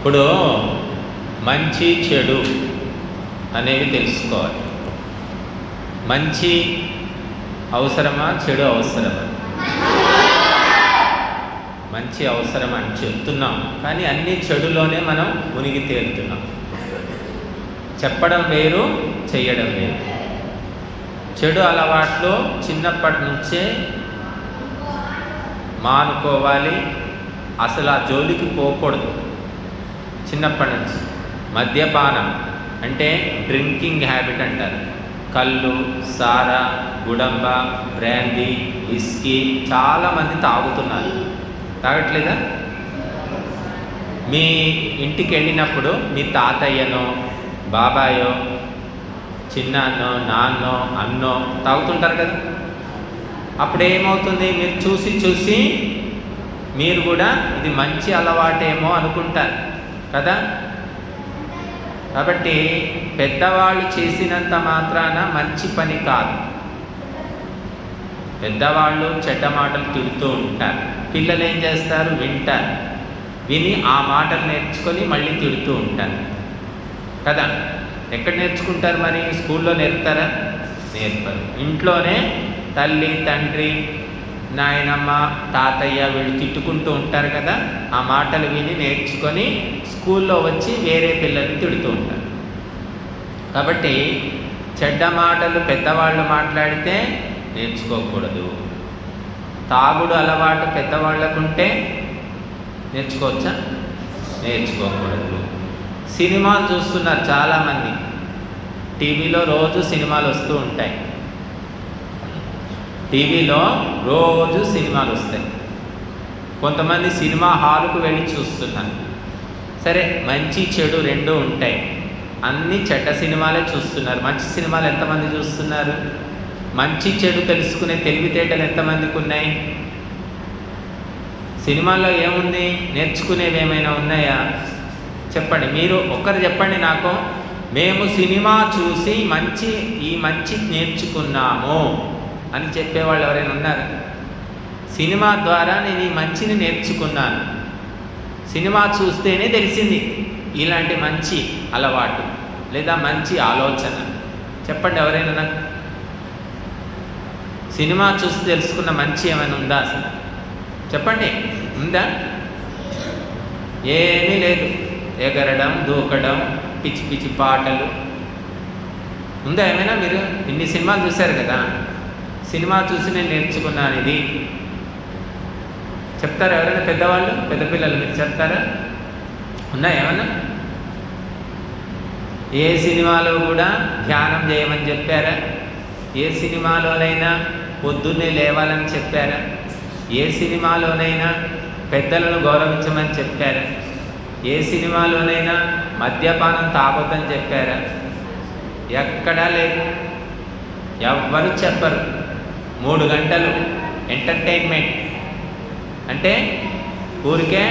ఇప్పుడు మంచి చెడు అనేవి తెలుసుకోవాలి. మంచి అవసరమా చెడు అవసరమా? మంచి అవసరం అని చెప్తున్నాం. కానీ అన్ని చెడులోనే మనం మునిగి తేలుతున్నాం. చెప్పడం వేరు చేయడం వేరు. చెడు అలవాట్లు చిన్నప్పటి నుంచే మానుకోవాలి. అసలు ఆ జోలికి పోకూడదు. చిన్నప్పటి నుంచి. మద్యపానం అంటే డ్రింకింగ్ హ్యాబిట్ అంటారు. కళ్ళు సారా గుడంబ బ్రాందీ విస్కీ చాలామంది తాగుతున్నారు. తాగట్లేదా? మీ ఇంటికి వెళ్ళినప్పుడు మీ తాతయ్యనో బాబాయో చిన్నాన్నో నాన్నో అన్నో తాగుతుంటారు కదా. అప్పుడు ఏమవుతుంది మీరు చూసి చూసి మీరు కూడా ఇది మంచి అలవాటేమో అనుకుంటారు. కదా? కాబట్టి పెద్దవాళ్ళు చేసినంత మాత్రాన మంచి పని కాదు. పెద్దవాళ్ళు చెడ్డ మాటలు తిడుతూ ఉంటారు. పిల్లలు ఏం చేస్తారు? వింటారు. విని ఆ మాటలు నేర్చుకొని మళ్ళీ తిడుతూ ఉంటారు. కదా? ఎక్కడ నేర్చుకుంటారు మరి? స్కూల్లో నేర్పుతారా? నేర్పరు. ఇంట్లోనే తల్లి తండ్రి నాయనమ్మ తాతయ్య వీళ్ళు తిట్టుకుంటూ ఉంటారు కదా ఆ మాటలు విని నేర్చుకొని స్కూల్లో వచ్చి వేరే పిల్లల్ని తిడుతూ ఉంటారు. కాబట్టి చెడ్డ మాటలు పెద్దవాళ్ళు మాట్లాడితే నేర్చుకోకూడదు. తాగుడు అలవాటు పెద్దవాళ్ళకుంటే నేర్చుకోవచ్చా? నేర్చుకోకూడదు. సినిమాలు చూస్తున్నారు చాలామంది. టీవీలో రోజు సినిమాలు వస్తూ ఉంటాయి. టీవీలో రోజు సినిమాలు వస్తాయి. కొంతమంది సినిమా హాలుకు వెళ్ళి చూస్తున్నారు సరే మంచి చెడు రెండు ఉంటాయి. అన్ని చెడ్డ సినిమాలే చూస్తున్నారు. మంచి సినిమాలు ఎంతమంది చూస్తున్నారు? మంచి చెడు తెలుసుకునే తెలివితేటలు ఎంతమందికి ఉన్నాయి? సినిమాల్లో ఏముంది? నేర్చుకునేవి ఏమైనా ఉన్నాయా? చెప్పండి. మీరు ఒక్కరు చెప్పండి నాకు. మేము సినిమా చూసి మంచి ఈ మంచి నేర్చుకున్నాము. అని చెప్పేవాళ్ళు ఎవరైనా ఉన్నారు? సినిమా ద్వారా నేను ఈ మంచిని నేర్చుకున్నాను. సినిమా చూస్తేనే తెలిసింది ఇలాంటి మంచి అలవాటు లేదా మంచి ఆలోచన. చెప్పండి ఎవరైనా నాకు. సినిమా చూసి తెలుసుకున్న మంచి ఏమైనా ఉందా? అసలు చెప్పండి. ఉందా? ఏమీ లేదు. ఎగరడం దూకడం పిచ్చి పిచ్చి పాటలు. ఉందా ఏమైనా మీరు? ఇన్ని సినిమాలు చూశారు కదా? సినిమా చూసి నేను నేర్చుకున్నాను ఇది. చెప్తారా ఎవరైనా పెద్దవాళ్ళు? పెద్దపిల్లలు మీరు చెప్తారా? ఉన్నాయా ఏమన్నా? ఏ సినిమాలో కూడా ధ్యానం చేయమని చెప్పారా? ఏ సినిమాలోనైనా పొద్దున్నే లేవాలని చెప్పారా? ఏ సినిమాలోనైనా పెద్దలను గౌరవించమని చెప్పారా? ఏ సినిమాలోనైనా మద్యపానం తాగొద్దని చెప్పారా? ఎక్కడా లేదు ఎవ్వరు చెప్పరు. మూడు గంటలు ఎంటర్టైన్మెంట్. అంటే ఊరికే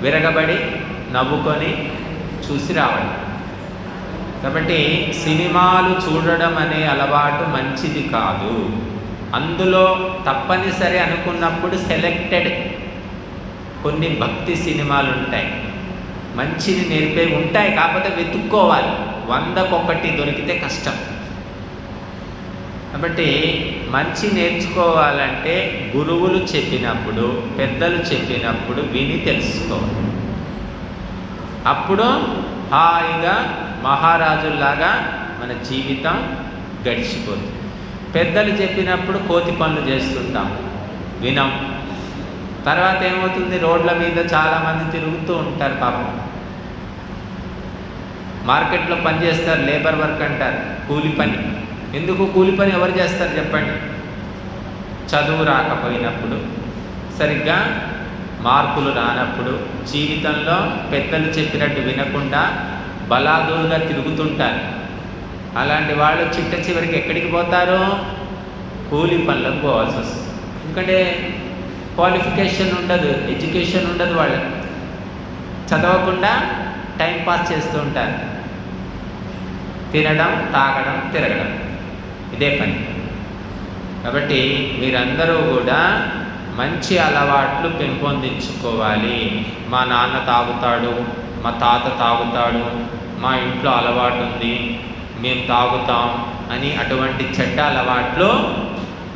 విరగబడి నవ్వుకొని చూసి రావడం కాబట్టి సినిమాలు చూడడం అనే అలవాటు మంచిది కాదు. అందులో తప్పనిసరి అనుకున్నప్పుడు సెలెక్టెడ్ కొన్ని భక్తి సినిమాలు ఉంటాయి మంచిని నేర్పే ఉంటాయి కాకపోతే వెతుక్కోవాలి. వందకొకటి దొరికితే కష్టం. కాబట్టి మంచి నేర్చుకోవాలంటే గురువులు చెప్పినప్పుడు పెద్దలు చెప్పినప్పుడు విని తెలుసుకోవాలి. అప్పుడు హాయిగా మహారాజుల్లాగా మన జీవితం గడిచిపోతుంది. పెద్దలు చెప్పినప్పుడు కోతి పనులు చేస్తుంటాం వినం. తర్వాత ఏమవుతుంది? రోడ్ల మీద చాలామంది తిరుగుతూ ఉంటారు పాపం. మార్కెట్లో పని చేస్తారు లేబర్ వర్క్ అంటారు కూలి పని. ఎందుకు కూలి పని ఎవరు చేస్తారు చెప్పండి? చదువు రాకపోయినప్పుడు సరిగ్గా మార్కులు రానప్పుడు జీవితంలో పెద్దలు చెప్పినట్టు వినకుండా బలాదూరుగా తిరుగుతుంటారు. అలాంటి వాళ్ళు చిట్ట చివరికి ఎక్కడికి పోతారు? కూలి పనులకు పోవాల్సి వస్తుంది. ఎందుకంటే క్వాలిఫికేషన్ ఉండదు ఎడ్యుకేషన్ ఉండదు వాళ్ళకి. చదవకుండా టైం పాస్ చేస్తూ ఉంటారు. తినడం తాగడం తిరగడం. ఇదే పని. కాబట్టి మీరందరూ కూడా మంచి అలవాట్లు పెంపొందించుకోవాలి. మా నాన్న తాగుతాడు మా తాత తాగుతాడు మా ఇంట్లో అలవాటు ఉంది మేము తాగుతాం అని అటువంటి చెడ్డ అలవాట్లు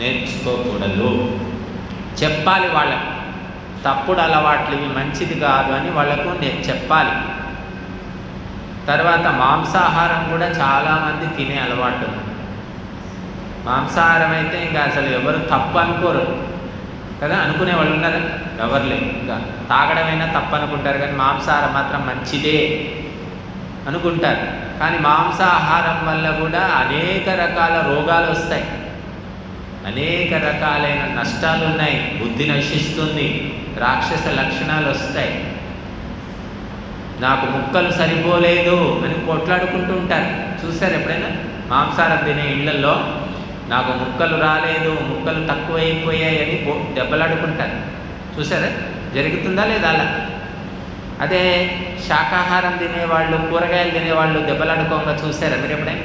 నేర్చుకోకూడదు. చెప్పాలి వాళ్ళకు తప్పుడు అలవాట్లు ఇవి మంచిది కాదు అని వాళ్ళకు నేను చెప్పాలి. తర్వాత మాంసాహారం కూడా చాలామంది తినే అలవాటు ఉంది. మాంసాహారం అయితే ఇంకా అసలు ఎవరు తప్పు అనుకోరు. కదా? అనుకునే వాళ్ళు ఉన్నారు. ఎవరు లేరు. ఇంకా తాగడమైనా తప్పు అనుకుంటారు కానీ మాంసాహారం మాత్రం మంచిదే అనుకుంటారు. కానీ మాంసాహారం వల్ల కూడా అనేక రకాల రోగాలు వస్తాయి. అనేక రకాలైన నష్టాలు ఉన్నాయి. బుద్ధి నశిస్తుంది. రాక్షస లక్షణాలు వస్తాయి. నాకు ముక్కలు సరిపోలేదు అని కొట్లాడుకుంటూ ఉంటారు. చూసారు ఎప్పుడైనా? మాంసారం తినే ఇళ్ళలో నాకు ముక్కలు రాలేదు ముక్కలు తక్కువైపోయాయి అని దెబ్బలాడుకుంటారు. చూసారా జరుగుతుందా లేదా అలా? అదే శాకాహారం తినేవాళ్ళు కూరగాయలు తినేవాళ్ళు దెబ్బలాడుకోగా చూసారా మీరు ఎప్పుడైనా?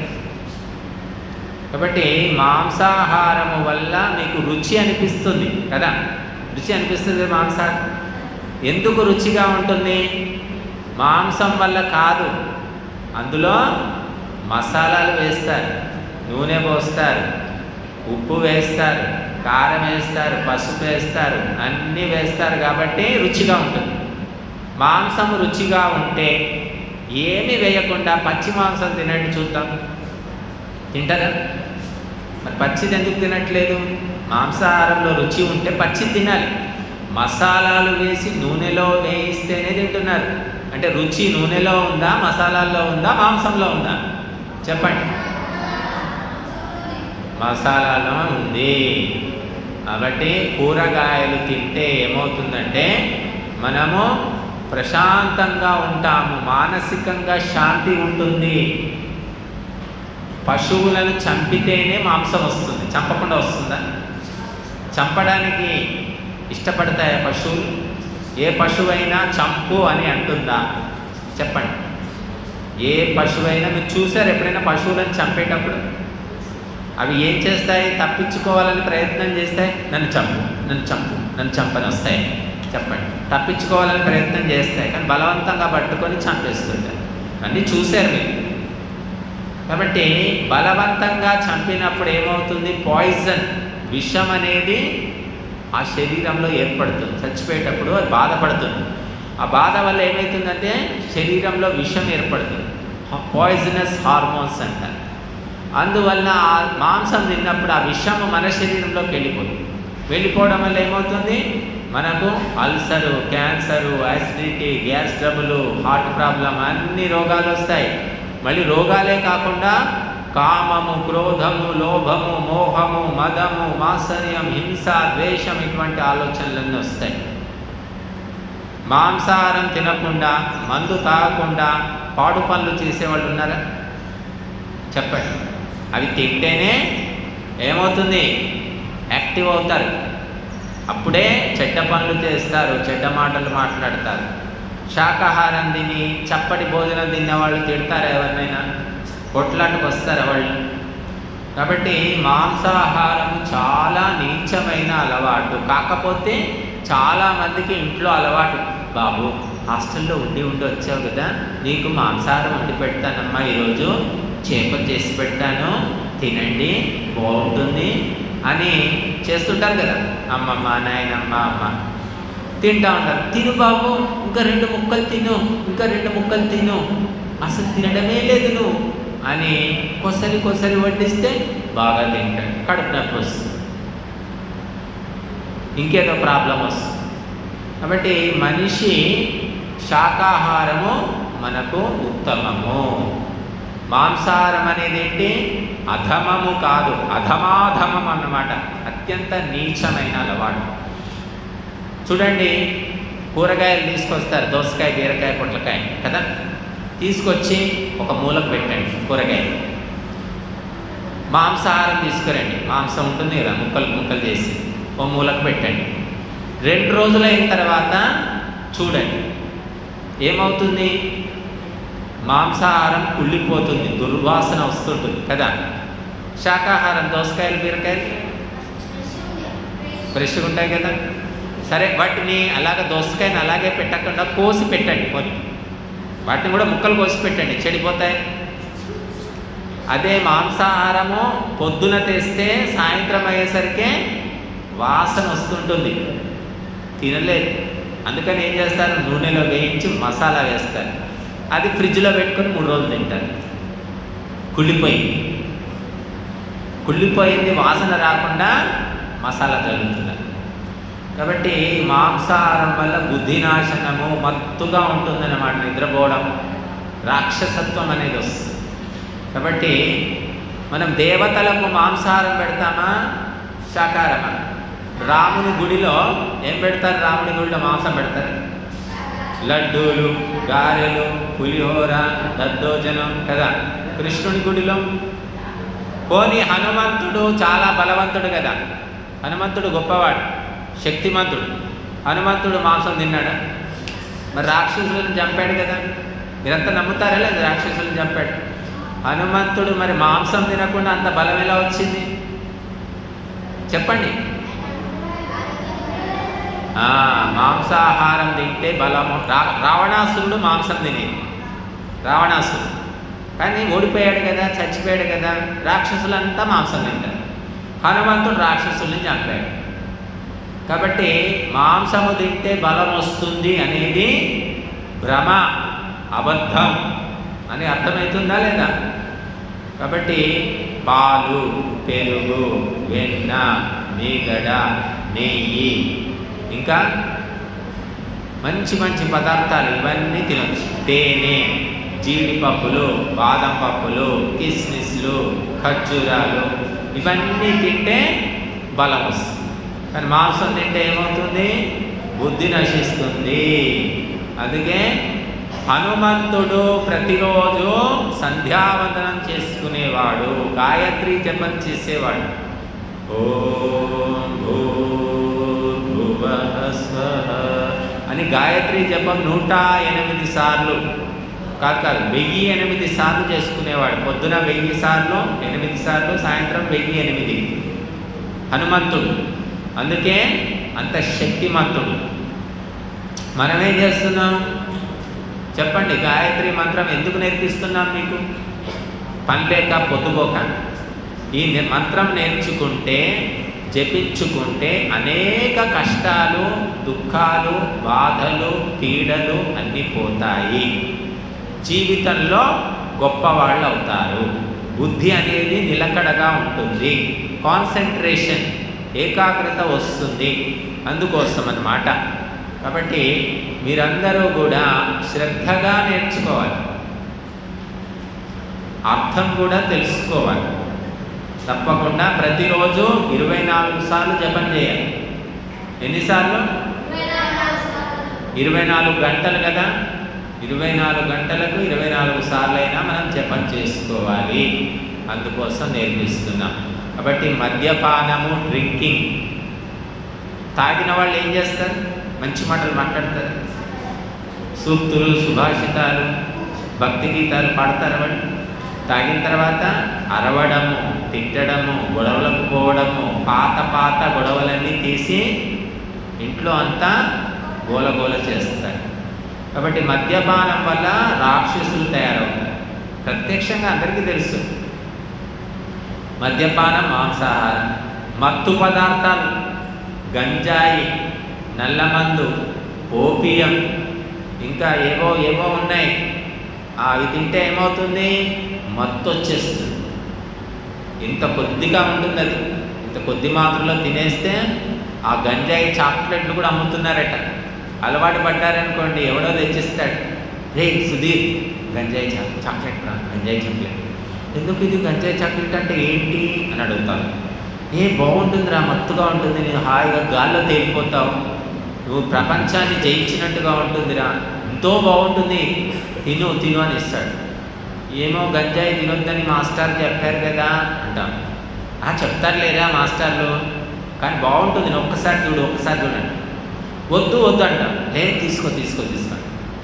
కాబట్టి మాంసాహారము వల్ల మీకు రుచి అనిపిస్తుంది కదా? రుచి అనిపిస్తుంది మాంసాహారం ఎందుకు రుచిగా ఉంటుంది? మాంసం వల్ల కాదు. అందులో మసాలాలు వేస్తారు నూనె పోస్తారు ఉప్పు వేస్తారు కారం వేస్తారు పసుపు వేస్తారు అన్నీ వేస్తారు కాబట్టి రుచిగా ఉంటుంది. మాంసం రుచిగా ఉంటే ఏమీ వేయకుండా పచ్చి మాంసం తినండి చూద్దాం. తింటారా? మరి పచ్చిది ఎందుకు తినట్లేదు? మాంసాహారంలో రుచి ఉంటే పచ్చి తినాలి. మసాలాలు వేసి నూనెలో వేయిస్తేనే తింటున్నారు. అంటే రుచి నూనెలో ఉందా మసాలాల్లో ఉందా మాంసంలో ఉందా? చెప్పండి. మసాలాలో ఉంది. కాబట్టి కూరగాయలు తింటే ఏమవుతుందంటే మనము ప్రశాంతంగా ఉంటాము మానసికంగా శాంతి ఉంటుంది. పశువులను చంపితేనే మాంసం వస్తుంది. చంపకుండా వస్తుందా? చంపడానికి ఇష్టపడతాయా పశువులు? ఏ పశువైనా చంపు అని అంటుందా? చెప్పండి. ఏ పశువైనా మీరు చూసారు ఎప్పుడైనా పశువులను చంపేటప్పుడు? అవి ఏం చేస్తాయి? తప్పించుకోవాలని ప్రయత్నం చేస్తాయి? నన్ను చంపు నన్ను చంపు నన్ను చంపని వస్తాయి. చెప్పండి. తప్పించుకోవాలని ప్రయత్నం చేస్తాయి కానీ బలవంతంగా పట్టుకొని చంపేస్తుంటాయి అన్నీ చూశారు మీరు. కాబట్టి బలవంతంగా చంపినప్పుడు ఏమవుతుంది? పాయిజన్ విషం అనేది ఆ శరీరంలో ఏర్పడుతుంది. చచ్చిపోయేటప్పుడు అది బాధపడుతుంది. ఆ బాధ వల్ల ఏమవుతుందంటే శరీరంలో విషం ఏర్పడుతుంది. పాయిజనస్ హార్మోన్స్ అంటారు. అందువల్ల ఆ మాంసం తిన్నప్పుడు ఆ విషము మన శరీరంలోకి వెళ్ళిపోతుంది వెళ్ళిపోవడం వల్ల ఏమవుతుంది? మనకు ulcer cancer acidity gas trouble heart problem అన్ని రోగాలు వస్తాయి. మళ్ళీ రోగాలే కాకుండా కామము క్రోధము లోభము మోహము మదము మాత్సర్యం హింస ద్వేషం ఇటువంటి ఆలోచనలన్నీ వస్తాయి. మాంసాహారం తినకుండా మందు తాగకుండా పాడు పనులు చేసేవాళ్ళు ఉన్నారా? చెప్పండి. అవి తింటేనే ఏమవుతుంది? యాక్టివ్ అవుతారు. అప్పుడే చెడ్డ పనులు చేస్తారు చెడ్డ మాటలు మాట్లాడతారు. శాకాహారం తిని చప్పటి భోజనం తిన్న వాళ్ళు తిడతారు ఎవరినైనా? కొట్లాటకు వస్తారు వాళ్ళు? కాబట్టి మాంసాహారం చాలా నీచమైన అలవాటు. కాకపోతే చాలామందికి ఇంట్లో అలవాటు. బాబు హాస్టల్లో ఉండి ఉండి వచ్చావు కదా నీకు మాంసాహారం వండి పెడతానమ్మా ఈరోజు. చేపలు చేసి పెడతాను. తినండి బాగుంటుంది అని చేస్తుంటారు కదా. అమ్మమ్మ నాయనమ్మ అమ్మ. తింటా ఉంటారు. తిను బాబు ఇంకా రెండు ముక్కలు తిను ఇంకా రెండు ముక్కలు తిను. అసలు తినడమే లేదు నువ్వు అని కొసరి కొసరి వడ్డిస్తే బాగా తింటాడు కడుపు నొప్పి వస్తుంది. ఇంకేదో ప్రాబ్లం వస్తుంది. కాబట్టి మనిషి శాకాహారము మనకు ఉత్తమము. మాంసాహారం అనేది ఏంటి అధమము కాదు. అధమాధమం అన్నమాట. అత్యంత నీచమైన అలవాటు. చూడండి కూరగాయలు తీసుకొస్తారు. దోసకాయ బీరకాయ పొట్లకాయ కదా? తీసుకొచ్చి ఒక మూలకు పెట్టండి కూరగాయలు మాంసాహారం తీసుకురండి. మాంసం ఉంటుంది కదా ముక్కలు ముక్కలు చేసి ఓ మూలకు పెట్టండి. రెండు రోజులైన తర్వాత చూడండి. ఏమవుతుంది? మాంసాహారం కుళ్ళిపోతుంది దుర్వాసన వస్తుంటుంది కదా? శాకాహారం దోసకాయలు బీరకాయలు? ఫ్రెష్గా ఉంటాయి కదా? సరే వాటిని అలాగ దోసకాయని అలాగే పెట్టకుండా కోసి పెట్టండి కొని వాటిని కూడా ముక్కలు కోసి పెట్టండి చెడిపోతాయి. అదే మాంసాహారము పొద్దున తెస్తే సాయంత్రం అయ్యేసరికి వాసన వస్తుంటుంది. తినలేదు అందుకని ఏం చేస్తారు? నూనెలో వేయించి మసాలా వేస్తారు. అది ఫ్రిడ్జ్లో పెట్టుకొని మూడు రోజులు తింటారు. కుళ్ళిపోయి. కుళ్ళిపోయింది వాసన రాకుండా మసాలా చల్లుతున్నారు కాబట్టి మాంసాహారం వల్ల బుద్ధి నాశనము మత్తుగా ఉంటుందన్నమాట నిద్రపోవడం. రాక్షసత్వం అనేది వస్తుంది. కాబట్టి మనం దేవతలకు మాంసాహారం పెడతామా? శాకాహారమా? రాముని గుడిలో ఏం పెడతారు? రాముని గుడిలో మాంసం పెడతారు. లడ్డూలు గారెలు పులిహోర దద్దోజనం కదా? కృష్ణుని గుడిలో. పోనీ హనుమంతుడు చాలా బలవంతుడు కదా? హనుమంతుడు గొప్పవాడు శక్తిమంతుడు. హనుమంతుడు మాంసం తిన్నాడా? మరి రాక్షసులను చంపాడు కదా? మీరంతా నమ్ముతారా లేదు రాక్షసులను చంపాడు? హనుమంతుడు మరి మాంసం తినకుండా అంత బలం ఎలా వచ్చింది? చెప్పండి. మాంసాహారం తింటే బలము. రా రావణాసురుడు మాంసం తినేది రావణాసురుడు. కానీ ఓడిపోయాడు కదా చచ్చిపోయాడు కదా రాక్షసులంతా మాంసం తింటారు. హనుమంతుడు రాక్షసుల్ని చంపాడు. కాబట్టి మాంసము తింటే బలం వస్తుంది అనేది భ్రమ అబద్ధం అని అర్థమవుతుందా లేదా? కాబట్టి పాలు పెరుగు వెన్న మీగడ నెయ్యి ఇంకా మంచి మంచి పదార్థాలు ఇవన్నీ తినొచ్చు. తేనె జీడిపప్పులు బాదం పప్పులు కిస్మిస్లు ఖర్జూరాలు ఇవన్నీ తింటే బలం వస్తుంది. కానీ మాంసం తింటే ఏమవుతుంది? బుద్ధి నశిస్తుంది. అందుకే హనుమంతుడు ప్రతిరోజు సంధ్యావందనం చేసుకునేవాడు గాయత్రి జపం చేసేవాడు. ఓ అని గాయత్రి జపం నూట ఎనిమిది సార్లు. కాదు కాదు వెయ్యి ఎనిమిది సార్లు చేసుకునేవాడు. పొద్దున వెయ్యి సార్లు ఎనిమిది సార్లు సాయంత్రం వెయ్యి ఎనిమిది. హనుమంతుడు. అందుకే అంత శక్తిమంతుడు. మనమేం చేస్తున్నాం? చెప్పండి గాయత్రి మంత్రం ఎందుకు నేర్పిస్తున్నాం మీకు? పని లేక పొద్దుపోక. ఈ మంత్రం నేర్చుకుంటే జపించుకుంటే అనేక కష్టాలు దుఃఖాలు బాధలు పీడలు అన్నీ పోతాయి. జీవితంలో గొప్పవాళ్ళు అవుతారు. బుద్ధి అనేది నిలకడగా ఉంటుంది. కాన్సన్ట్రేషన్ ఏకాగ్రత వస్తుంది. అందుకోసం అన్నమాట కాబట్టి మీరందరూ కూడా శ్రద్ధగా నేర్చుకోవాలి. అర్థం కూడా తెలుసుకోవాలి. తప్పకుండా ప్రతిరోజు ఇరవై నాలుగు సార్లు జపం చేయాలి. ఎన్నిసార్లు ఇరవై నాలుగు గంటలు కదా. ఇరవై నాలుగు గంటలకు ఇరవై నాలుగు సార్లు అయినా మనం జపం చేసుకోవాలి. అందుకోసం నేర్పిస్తున్నాం. కాబట్టి మద్యపానము డ్రింకింగ్. తాగిన వాళ్ళు ఏం చేస్తారు? మంచి మాటలు మాట్లాడతారు. సూక్తులు సుభాషితాలు భక్తి గీతాలు పాడతారు వాళ్ళు? తాగిన తర్వాత అరవడము. తిట్టడము గొడవలకు పోవడము పాత పాత గొడవలన్నీ తీసి ఇంట్లో అంతా గోలగోల చేస్తారు కాబట్టి మద్యపానం వల్ల రాక్షసులు తయారవుతారు. ప్రత్యక్షంగా అందరికీ తెలుసు. మద్యపానం మాంసాహారం మత్తు పదార్థాలు గంజాయి నల్లమందు ఓపియం ఇంకా ఏవో ఏవో ఉన్నాయి. అవి తింటే ఏమవుతుంది? మత్తు వచ్చేస్తుంది ఇంత కొద్దిగా ఉంటుంది అది ఇంత కొద్ది మాత్రలో తినేస్తే ఆ గంజాయి చాక్లెట్లు కూడా అమ్ముతున్నారట. అలవాటు పడ్డారనుకోండి ఎవడో తెచ్చిస్తాడు. రే సుధీర్ గంజాయి చా చాక్లెట్ రా గంజాయి చాక్లెట్. ఎందుకు ఇది? గంజాయి చాక్లెట్ అంటే ఏంటి? అని అడుగుతాను ఏ బాగుంటుందిరా మత్తుగా ఉంటుంది. నేను హాయిగా గాల్లో తేలిపోతావు. నువ్వు ప్రపంచాన్ని జయించినట్టుగా ఉంటుందిరా. ఎంతో బాగుంటుంది. తిను తిను అని ఇస్తాడు. ఏమో గంజాయి తినొద్దని మాస్టర్ చెప్పారు కదా అంటాం. ఆ చెప్తారు లేరా మాస్టర్లు? కానీ బాగుంటుంది నేను ఒక్కసారి చూడు ఒక్కసారి చూడండి. వద్దు వద్దు అంట. లేదు తీసుకో తీసుకో తీసుకో.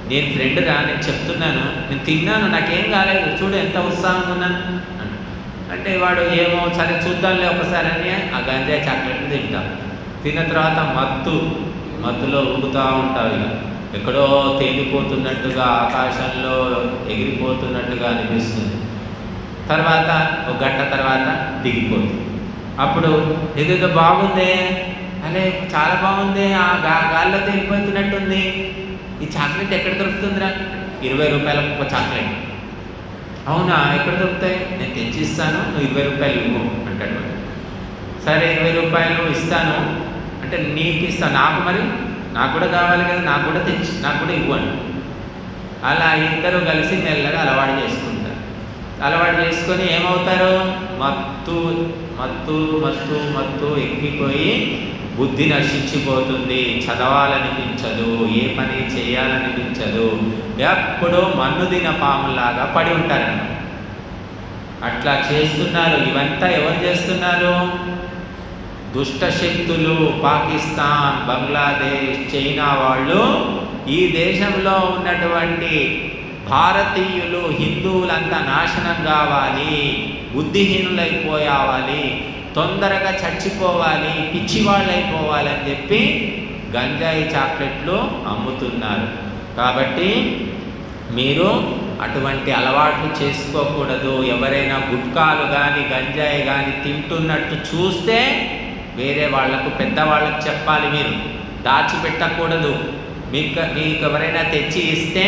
నేను ఫ్రెండ్ రా నేను చెప్తున్నాను నేను తిన్నాను నాకేం కాలేదు. చూడు ఎంత ఉత్సాహంగా ఉన్నాను అంటే వాడు ఏమో సరే చూద్దాంలే ఒకసారి అని ఆ గంజాయి చాక్లెట్ తింటాం. తిన్న తర్వాత మత్తు మత్తులో ఊగుతూ ఉంటావు ఇక. ఎక్కడో తేలిపోతున్నట్టుగా ఆకాశంలో ఎగిరిపోతున్నట్టుగా అనిపిస్తుంది. తర్వాత ఒక గంట తర్వాత దిగిపోతుంది. అప్పుడు ఏదేదో బాగుందే అనే చాలా బాగుంది ఆ గా గాల్లో తేలిపోతున్నట్టుంది. ఈ చాక్లెట్ ఎక్కడ దొరుకుతుందిరా? ఇరవై రూపాయలకు ఒక చాక్లెట్. అవునా ఎక్కడ దొరుకుతాయి? నేను తెచ్చిస్తాను నువ్వు ఇరవై రూపాయలు ఇవ్వు అంటాడు సరే ఇరవై రూపాయలు ఇస్తాను అంటే నీకు ఇస్తాను నాకు మరి? నాకు కూడా కావాలి కదా నాకు కూడా తెచ్చి నాకు కూడా ఇవ్వండి. అలా ఇద్దరు కలిసి మెల్లగా అలవాటు చేసుకుంటారు. అలవాటు చేసుకొని ఏమవుతారు? మత్తు మత్తు మత్తు మత్తు ఎక్కిపోయి బుద్ధి నశించిపోతుంది. చదవాలనిపించదు ఏ పని చేయాలనిపించదు. ఎప్పుడో మన్ను దిన పాములాగా పడి ఉంటారు. అట్లా చేస్తున్నారు. ఇవంతా ఎవరు చేస్తున్నారు? దుష్ట శక్తులు పాకిస్తాన్ బంగ్లాదేశ్ చైనా వాళ్ళు ఈ దేశంలో ఉన్నటువంటి భారతీయులు హిందువులంతా నాశనం కావాలి బుద్ధిహీనులైపోయావాలి తొందరగా చచ్చిపోవాలి పిచ్చివాళ్ళైపోవాలి అని చెప్పి గంజాయి చాక్లెట్లు అమ్ముతున్నారు. కాబట్టి మీరు అటువంటి అలవాట్లు చేసుకోకూడదు. ఎవరైనా గుట్కాలు కానీ గంజాయి కానీ తింటున్నట్టు చూస్తే వేరే వాళ్ళకు పెద్దవాళ్ళకు చెప్పాలి మీరు. దాచిపెట్టకూడదు. మీకు మీకు ఎవరైనా తెచ్చి ఇస్తే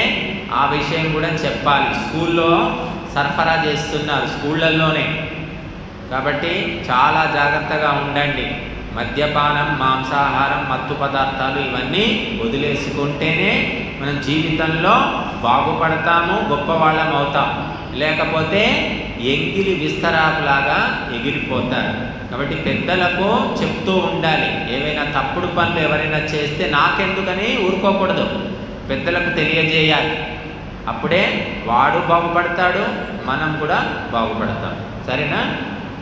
ఆ విషయం కూడా చెప్పాలి. స్కూల్లో సరఫరా చేస్తున్నారు స్కూళ్ళల్లోనే. కాబట్టి చాలా జాగ్రత్తగా ఉండండి. మద్యపానం మాంసాహారం మత్తు పదార్థాలు ఇవన్నీ వదిలేసుకుంటేనే మనం జీవితంలో బాగుపడతాము గొప్పవాళ్ళం అవుతాం లేకపోతే ఎంగిలి విస్తరాకులాగా ఎగిరిపోతారు కాబట్టి పెద్దలకు చెప్తూ ఉండాలి. ఏవైనా తప్పుడు పనులు ఎవరైనా చేస్తే నాకెందుకని ఊరుకోకూడదు. పెద్దలకు తెలియజేయాలి. అప్పుడే వాడు బాగుపడతాడు మనం కూడా బాగుపడతాం. సరేనా?